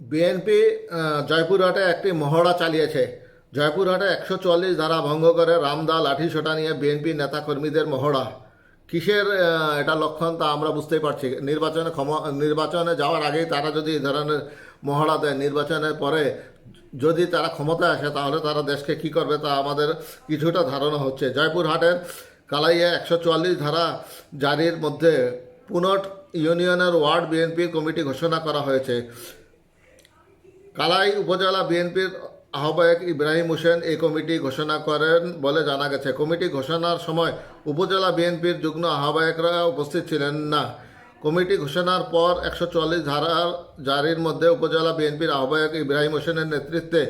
BNP জয়পুরহাটে একটি মহড়া চালিয়েছে। জয়পুরহাটে একশো চুয়াল্লিশ ধারা ভঙ্গ করে রামদা লাঠিসোঁটা নিয়ে বিএনপি নেতাকর্মীদের মহড়া। কিসের এটা লক্ষণ তা আমরা বুঝতেই পারছি। নির্বাচনে ক্ষম, নির্বাচনে যাওয়ার আগেই তারা যদি এই ধরনের মহড়া দেয়, নির্বাচনের পরে যদি তারা ক্ষমতায় আসে, তাহলে তারা দেশকে কি করবে তা আমাদের কিছুটা ধারণা হচ্ছে। জয়পুরহাটের কালাইয়া একশো চুয়াল্লিশ ধারা জারির মধ্যে পুনট ইউনিয়নের ওয়ার্ড বিএনপি কমিটি ঘোষণা করা হয়েছে। কালাই উপজেলা বিএনপির আহ্বায়ক ইব্রাহিম হোসেন এই কমিটি ঘোষণা করেন বলে জানা গেছে। কমিটি ঘোষণার সময় উপজেলা বিএনপির যুগ্ম আহ্বায়করা উপস্থিত ছিলেন না। কমিটি ঘোষণার পর একশো চল্লিশ ধারার জারির মধ্যে উপজেলা বিএনপির আহ্বায়ক ইব্রাহিম হোসেনের নেতৃত্বে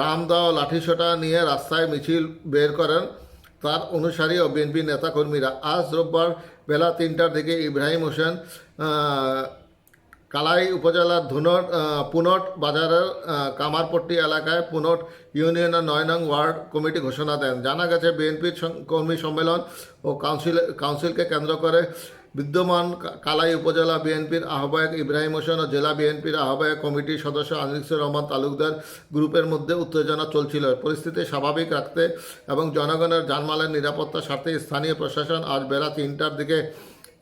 রামদা ও লাঠিসোঁটা নিয়ে রাস্তায় মিছিল বের করেন। তার অনুসারী ও বিএনপি নেতাকর্মীরা আজ রোববার বেলা তিনটার দিকে ইব্রাহিম হোসেন কালাই উপজেলার ধুনট পুনট বাজারের কামারপট্টি এলাকায় পুনট ইউনিয়নের নয় নং ওয়ার্ড কমিটি ঘোষণা দেন। জানা গেছে বিএনপির কর্মী সম্মেলন ও কাউন্সিল, কাউন্সিলকে কেন্দ্র করে বিদ্যমান কালাই উপজেলা বিএনপির আহ্বায়ক ইব্রাহিম হোসেন ও জেলা বিএনপির আহ্বায়ক কমিটির সদস্য আনিসুর রহমান তালুকদার গ্রুপের মধ্যে উত্তেজনা চলছিল। পরিস্থিতি স্বাভাবিক রাখতে এবং জনগণের জানমালের নিরাপত্তার স্বার্থে স্থানীয় প্রশাসন আজ বেলা তিনটার দিকে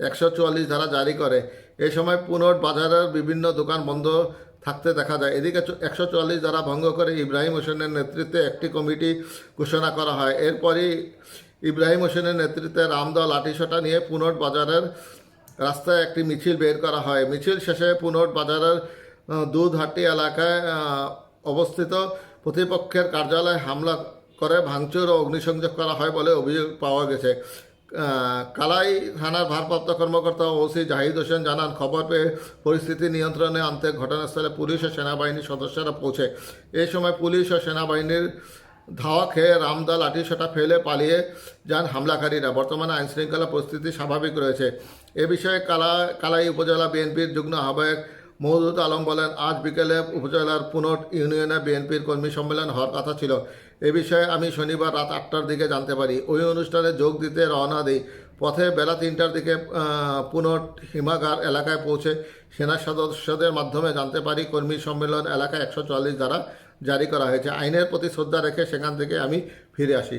একশো চুয়াল্লিশ ধারা জারি করে। এ সময় পুনট বাজারের বিভিন্ন দোকান বন্ধ থাকতে দেখা যায়। এদিকে একশো চুয়াল্লিশ ধারা ভঙ্গ করে ইব্রাহিম হোসেনের নেতৃত্বে একটি কমিটি ঘোষণা করা হয়। এরপরই ইব্রাহিম হোসেনের নেতৃত্বে রামদল লাঠিসোঁটা নিয়ে পুনট বাজারের রাস্তায় একটি মিছিল বের করা হয়। মিছিল শেষে পুনট বাজারের দুধহাটি এলাকায় অবস্থিত প্রতিপক্ষের কার্যালয়ে হামলা করে, ভাঙচুর ও অগ্নিসংযোগ করা হয় বলে অভিযোগ পাওয়া গেছে। কালাই থানার ভারপ্রাপ্ত কর্মকর্তা ওসি জাহিদ হোসেন জানান, খবর পেয়ে পরিস্থিতি নিয়ন্ত্রণে আনতে ঘটনাস্থলে পুলিশ ও সেনাবাহিনীর সদস্যরা পৌঁছে। এই সময় পুলিশ ও সেনাবাহিনীর ধাওয়া খেয়ে রামদা লাঠিসোঁটা ফেলে পালিয়ে যান হামলাকারীরা। বর্তমানে আইনশৃঙ্খলা পরিস্থিতি স্বাভাবিক রয়েছে। এ বিষয়ে কালা কালাই উপজেলা বিএনপির যুগ্ম আহ্বায়ক মহদুদ আলম বলেন, আজ বিকেলে উপজেলার পুনট ইউনিয়নে বিএনপির কর্মী সম্মেলন হওয়ার কথা ছিল। এ বিষয়ে আমি শনিবার রাত আটটার দিকে জানতে পারি। ওই অনুষ্ঠানে যোগ দিতে রওনা দিই। পথে বেলা তিনটার দিকে পুনট হিমাগার এলাকায় পৌঁছে সেনা সদস্যদের মাধ্যমে জানতে পারি, কর্মী সম্মেলন এলাকায় একশো চুয়াল্লিশ দ্বারা জারি করা হয়েছে। আইনের প্রতি শ্রদ্ধা রেখে সেখান থেকে আমি ফিরে আসি।